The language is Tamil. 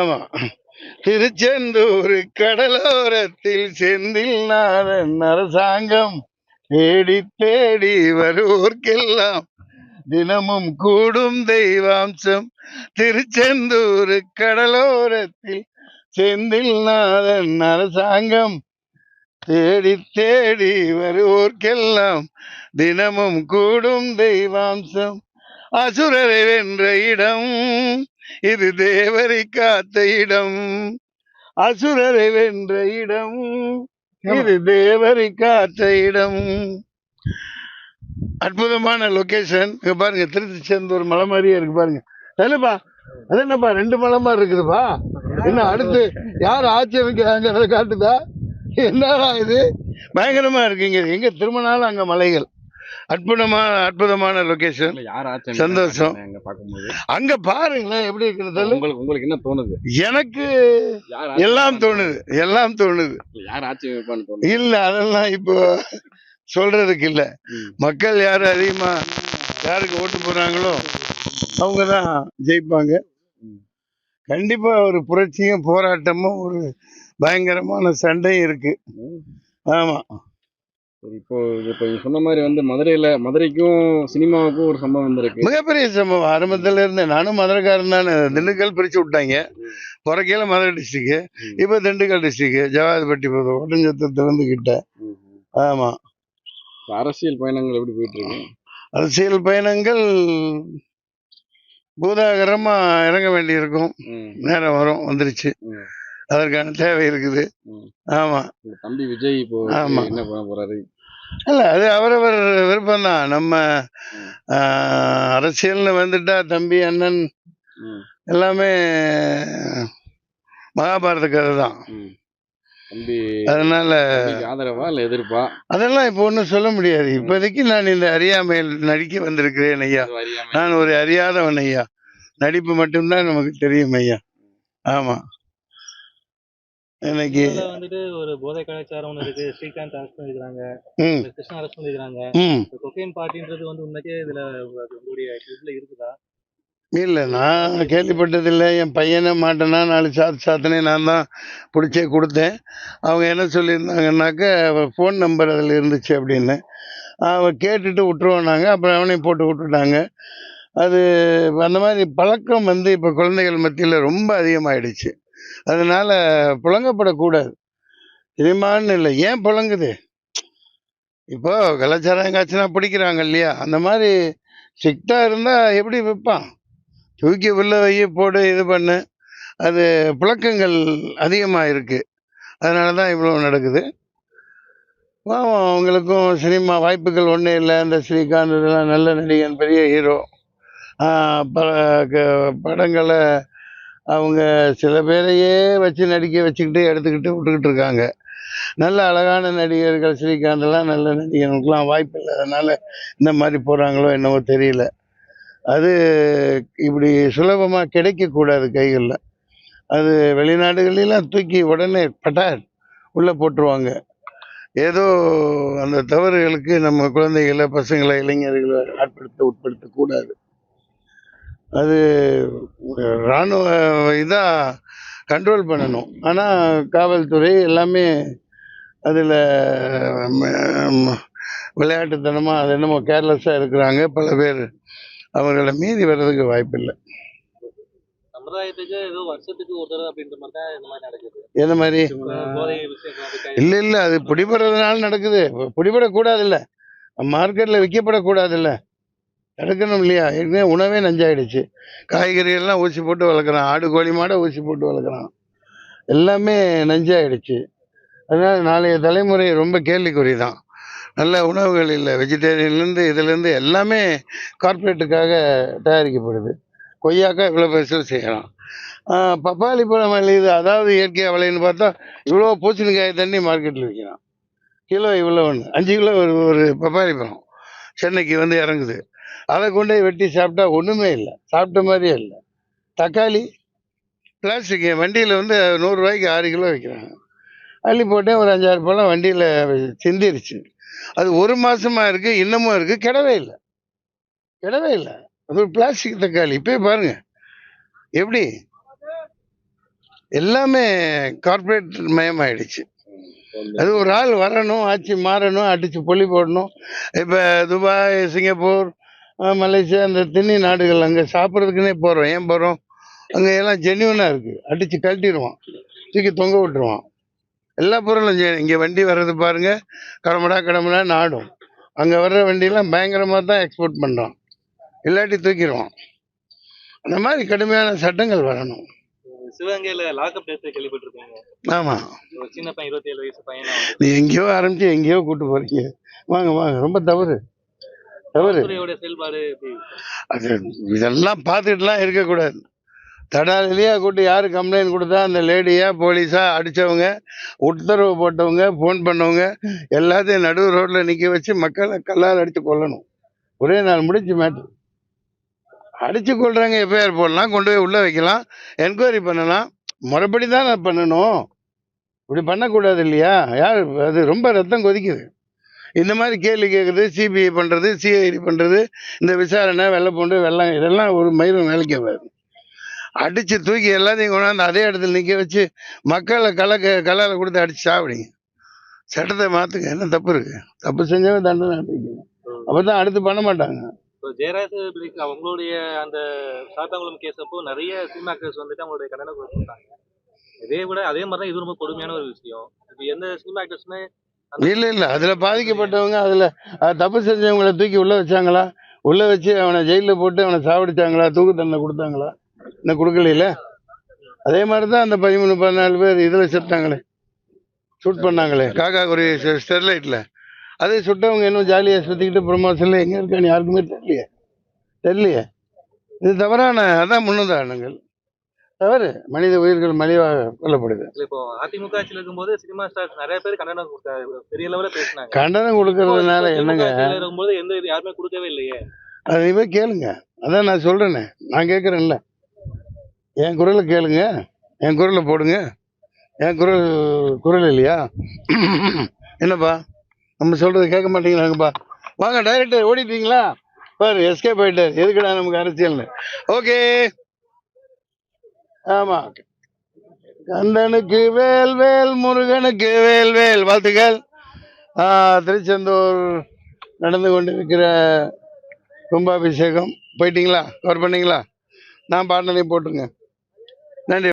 ஆமா. திருச்செந்தூர் கடலோரத்தில் செந்தில் நாதன் அரசாங்கம். தேடி தேடி வருவோர்க்கெல்லாம் தினமும் கூடும் தெய்வாம்சம். திருச்செந்தூர் கடலோரத்தில் செந்தில் நாதன் அரசாங்கம். தேடி தேடி வருவோர்க்கெல்லாம் தினமும் கூடும் தெய்வாம்சம். அசுரரை வென்ற இடம் இது தேவரை காத்த இடம் அசுரரை வென்ற இடம். இது தேவரை காத்த இடம். அற்புதமான லொகேஷன் இங்க பாருங்க திருச்சிச்செந்தூர் மலை மாதிரியே இருக்கு பாருங்க. இல்லப்பா அது என்னப்பா ரெண்டு மலை மாதிரி இருக்குதுப்பா? என்ன அடுத்து யார் ஆட்சி வைக்கிறாங்கிறத காட்டுதா? என்னடா இது? பயங்கரமா இருக்குங்க. எங்க திரும்பினாலும் அங்க மலைகள். அற்புதமான அற்புதமான லொகேஷன் சந்தோஷம். அங்க பாருங்களேன் எப்படி இருக்கிறது? உங்களுக்கு உங்களுக்கு என்ன தோணுது? எனக்கு எல்லாம் தோணுது எல்லாம் தோணுது. யார் ஆட்சி இல்ல அதெல்லாம் இப்போ சொல்றதுக்கு இல்ல. மக்கள் யாரு அதிகமா யாருக்கு ஓட்டு போறாங்களோ அவங்க தான் ஜெயிப்பாங்க. கண்டிப்பா ஒரு புரட்சியும் போராட்டமும் ஒரு பயங்கரமான சண்டையும் இருக்கு. ஆமா. இப்போ இப்போ சொன்ன மாதிரி வந்து மதுரையில மதுரைக்கும் சினிமாவுக்கும் ஒரு சம்பவம் வந்திருக்கு. மிகப்பெரிய சம்பவம். ஆரம்பத்துல இருந்து நானும் மதுரைக்காரன் தானே. திண்டுக்கல் பிரிச்சு விட்டாங்க. பிறக்கையில மதுரை டிஸ்ட்ரிக்ட் ம். இப்போ திண்டுக்கல் டிஸ்ட்ரிக்ட் ஜவாதிபட்டி போதும் ஒட்டஞ்சத்திரத்துல இருந்து கிட்ட. ம், ம். ஆமா. இப்ப அரசியல் பயணங்கள் எப்படி போயிட்டு இருக்கு? அரசியல் பயணங்கள் பூதாகரமா இறங்க வேண்டியிருக்கும். நேரம் வரும் வந்துருச்சு. அதற்கான தேவை இருக்குது. ம். ஆமா. உங்க தம்பி விஜய் இப்போ. என்ன பண்ண போறாரு? இல்ல அது அவரவர் விருப்பம்தான். நம்ம ம். ஆஹ், அரசியல்னு வந்துட்டா தம்பி அண்ணன் எல்லாமே மகாபாரத கதை தான் அதனால ஆதரவா இல்ல எதிர்ப்பா? அதெல்லாம் இப்போ ஒன்றும் சொல்ல முடியாது. இப்போதைக்கு நான் இந்த அறியாமையில் நடிக்க வந்திருக்கிறேன் ஐயா. நான் ஒரு அறியாதவன் ஐயா. நடிப்பு மட்டும்தான் நமக்கு தெரியும் ஐயா. ஆமா. இன்னைக்கு வந்துட்டு ஒரு போதை கலாச்சாரம் ஒன்று இருக்கு. ஸ்ரீகாந்த் அரெஸ்ட் பண்ணிருக்காங்க கிருஷ்ணா அரெஸ்ட் பண்ணிருக்காங்க கொக்கைன் பார்ட்டின்றது வந்து உண்மைக்கே இதுல உங்களுடைய இதுல இருக்குதா? இல்லை நான் கேள்விப்பட்டதில்லை. என் பையனை மாட்டேனா நாலு சாத்து சாத்தினே நான் தான் பிடிச்சே கொடுத்தேன். அவங்க என்ன சொல்லியிருந்தாங்கன்னாக்க ஃபோன் நம்பர் அதில் இருந்துச்சு அப்படின்னு. அவன் கேட்டுட்டு விட்டுருவோன்னாங்க. அப்புறம் அவனையும் போட்டு விட்டுட்டாங்க. அது அந்த மாதிரி பழக்கம் வந்து இப்போ குழந்தைகள் மத்தியில் ரொம்ப அதிகமாயிடுச்சு. அதனால புழங்கப்படக்கூடாது சினிமான்னு இல்லை. ஏன் புழங்குது இப்போ கலாச்சாரம் எங்காச்சுன்னா பிடிக்கிறாங்க இல்லையா? அந்த மாதிரி ஸ்ட்ரிக்டாக இருந்தால் எப்படி விற்பான்? தூக்கி உள்ள வை போடு இது பண்ணு. அது புழக்கங்கள் அதிகமாக இருக்கு அதனால தான் இவ்வளோ நடக்குது. அவங்களுக்கும் சினிமா வாய்ப்புகள் ஒன்றும் இல்லை. இந்த ஸ்ரீகாந்த் இதெல்லாம் நல்ல நடிகன் பெரிய ஹீரோ. பல க- படங்களை அவங்க சில பேரையே வச்சு நடிக்க வச்சுக்கிட்டு எடுத்துக்கிட்டு விட்டுக்கிட்டு இருக்காங்க. நல்ல அழகான நடிகர்கள் ஸ்ரீகாந்தெல்லாம் நல்ல நடிகனுக்கெலாம் வாய்ப்பு இல்லாதனால இந்த மாதிரி போகிறாங்களோ என்னவோ தெரியல. அது இப்படி சுலபமாக கிடைக்கக்கூடாது கைகளில். அது வெளிநாடுகளிலாம் தூக்கி உடனே பட்டார் உள்ளே போட்டுருவாங்க. ஏதோ அந்த தவறுகளுக்கு நம்ம குழந்தைகளை பசங்களை இளைஞர்களை ஆட்படுத்த உட்படுத்தக்கூடாது. அது இராணுவ இதாக கண்ட்ரோல் பண்ணணும். ஆனால் காவல்துறை எல்லாமே அதில் விளையாட்டுத்தனமாக அது என்னமோ கேர்லெஸ்ஸாக இருக்கிறாங்க. பல பேர் அவர்களை மீறி வர்றதுக்கு வாய்ப்பில்லை. அப்படின்ற மாதிரி இல்லை இல்லை அது பிடிபடுறதுனால நடக்குது. பிடிபடக்கூடாதுல்ல. மார்க்கெட்டில் விற்கப்படக்கூடாதுல்ல தடுக்கணும் இல்லையா? ஏற்கனவே உணவே நஞ்சாயிடுச்சு. காய்கறிகள்லாம் ஊசி போட்டு வளர்க்குறான். ஆடு கோழி மாடை ஊசி போட்டு வளர்க்குறான். எல்லாமே நஞ்சாயிடுச்சு. அதனால் நாளைய தலைமுறை ரொம்ப கேள்விக்குறி தான் நல்ல உணவுகள் இல்லை. வெஜிடேரியன்லேருந்து இதுலேருந்து எல்லாமே கார்ப்பரேட்டுக்காக தயாரிக்கப்படுது. கொய்யாக்காய் இவ்வளோ பெருசில் செய்கிறான். பப்பாளி பழம் விளையுது. அதாவது இயற்கையாக விளையுன்னு பார்த்தா இவ்வளோ பூசணிக்காய் தண்ணி மார்க்கெட்டில் விற்கிறான். கிலோ இவ்வளோ ஒன்று. அஞ்சு கிலோ ஒரு ஒரு பப்பாளி பழம். சென்னைக்கு வந்து இறங்குது. அதை கொண்டு போய் வெட்டி சாப்பிட்டா ஒன்றுமே இல்லை. சாப்பிட்ட மாதிரியே இல்லை. தக்காளி பிளாஸ்டிக் வண்டியில் வந்து நூறுரூவாய்க்கு ஆறு கிலோ வைக்கிறாங்க அள்ளி போட்டேன் ஒரு அஞ்சாறு பழம் வண்டியில் சிந்திருச்சு. அது ஒரு மாசமா இருக்கு இன்னமும் இருக்கு கிடவே இல்லை. கிடவே இல்லை. அது ஒரு பிளாஸ்டிக் தக்காளி. இப்பயே பாருங்க. எப்படி? எல்லாமே கார்ப்பரேட் மயமாயிடுச்சு. அது ஒரு ஆள் வரணும் ஆட்சி மாறணும் அடிச்சு பொலி போடணும். இப்போ துபாய் சிங்கப்பூர் மலேசியா இந்த திண்ணி நாடுகள் அங்கே சாப்பிட்றதுக்குன்னே போகிறோம் ஏன் போகிறோம் அங்கே எல்லாம் ஜென்யூனாக இருக்குது அடித்து கழட்டிடுவான் தூக்கி தொங்க விட்டுருவான். எல்லா பொருளும் இங்கே வண்டி வர்றது பாருங்க. கடமடா கடமடா நாடும். அங்கே வர்ற வண்டியெல்லாம் பயங்கரமாக தான் எக்ஸ்போர்ட் பண்ணுறான் இல்லாட்டி தூக்கிடுவான் அந்த மாதிரி கடுமையான சட்டங்கள் வரணும். சிவகங்கையில லாக்அப் கேள்விப்பட்டிருக்கீங்க. ஒரு சின்ன பையன் இருபத்தி ஏழு வயசு பையனா? எங்கேயோ ஆரம்பிச்சு எங்கேயோ கூட்டு போறீங்க. வாங்க வாங்க. ரொம்ப தவறு. செயல்பாடு அது இதெல்லாம் பார்த்துட்டுலாம் இருக்கக்கூடாது. தடாலிலேயே கூட்டி யார் கம்ப்ளைண்ட் கொடுத்தா அந்த லேடியா போலீஸா அடிச்சவங்க உத்தரவு போட்டவங்க ஃபோன் பண்ணவங்க எல்லாத்தையும் நடு ரோட்டில் நிற்க வச்சு மக்களை கல்லால் அடித்து கொல்லணும். ஒரே நாள் முடிஞ்சு மேட்ரு அடித்து கொள்றாங்க எஃப்ஐஆர் போடலாம் கொண்டு போய் உள்ளே வைக்கலாம். என்கொயரி பண்ணலாம். முறைப்படி தான் நான் பண்ணணும். இப்படி பண்ணக்கூடாது இல்லையா? யார் அது ரொம்ப ரத்தம் கொதிக்குது. இந்த மாதிரி கேள்வி கேட்குறது சிபிஐ பண்ணுறது சிஐடி பண்ணுறது இந்த விசாரணை வெள்ளை பூண்டு வெள்ளம் இதெல்லாம் ஒரு மயிரும் வேலைக்கு வரும் அடித்து தூக்கி எல்லாத்தையும் கொண்டாந்து அதே இடத்துல நிற்க வச்சு மக்களை கலக்க கல்லால் கொடுத்து அடித்து சாப்பிடுங்க. சட்டத்தை மாற்றுங்க என்ன தப்பு இருக்குது தப்பு செஞ்சவங்க தண்டனை அனுப்பிக்கணும் அப்போ தான் அடுத்து பண்ண மாட்டாங்க. ஜெயராஜ் அவங்களுடைய அந்த சாத்தாங்குளம் கேஸ் அப்போ நிறைய சினிமாக்கர்ஸ் வந்துட்டு அவங்களுடைய கடனை கொடுத்துருக்காங்க. இதே விட அதே மாதிரி தான் இது ரொம்ப கொடுமையான ஒரு விஷயம். இப்போ எந்த சினிமா ஆக்டர்ஸுமே இல்லை இல்லை. அதில் பாதிக்கப்பட்டவங்க அதில் தப்பு செஞ்சவங்கள தூக்கி உள்ளே வச்சாங்களா? உள்ளே வச்சு அவனை ஜெயிலில் போட்டு அவனை சாவடிச்சாங்களா? தூக்கு தண்டனை கொடுத்தாங்களா? இன்னும் கொடுக்கலையில? அதே மாதிரி தான் அந்த பதிமூணு பதினாலு பேர் இதில் செத்தாங்களே ஷூட் பண்ணாங்களே. காக்கா குறி ஸ்டெர்லைட்டில் அதே சுட்டவங்க இன்னும் ஜாலியாக சுற்றிக்கிட்டு ப்ரொமோஷனில் எங்கே இருக்கான்னு யாருக்குமே தெரியலையே. தெரியலையே. இது தவறான அதான் முன்னுதாரணங்கள். தவறு மனித உயிர்கள் மலிவாக கொல்லப்படுது இப்போ அதிமுக ஆட்சியில் இருக்கும்போது சினிமா ஸ்டார்ஸ் நிறைய பேர் கண்டனம் கொடுத்தாங்க. பெரிய லெவலில் பேசினாங்க. கண்டனம் கொடுக்கறதுனால என்னங்க? இருக்கும்போது எந்த யாருமே கொடுக்கவே இல்லையே. அதை போய் கேளுங்க. அதான் நான் சொல்கிறேனே நான் கேட்குறேன்ல. என் குரலை கேளுங்க. என் குரலை போடுங்க. என் குரல் குரல் இல்லையா? என்னப்பா? நம்ம சொல்கிறது கேட்க மாட்டேங்கிறாங்கப்பா. வாங்க டைரக்டர் ஓடிட்டீங்களா? பாரு எஸ்கேப் ஆயிட்டார். எதுக்குடா நமக்கு அரசியல்னு? ஓகே ஆமாம் கந்தனுக்கு வேல் வேல் முருகனுக்கு வேல் வேல். வாழ்த்துக்கள். திருச்செந்தூர் நடந்து கொண்டிருக்கிற கும்பாபிஷேகம். போயிட்டீங்களா? கவர் பண்ணீங்களா? நான் பாட்டினே போட்டுங்க நன்றி.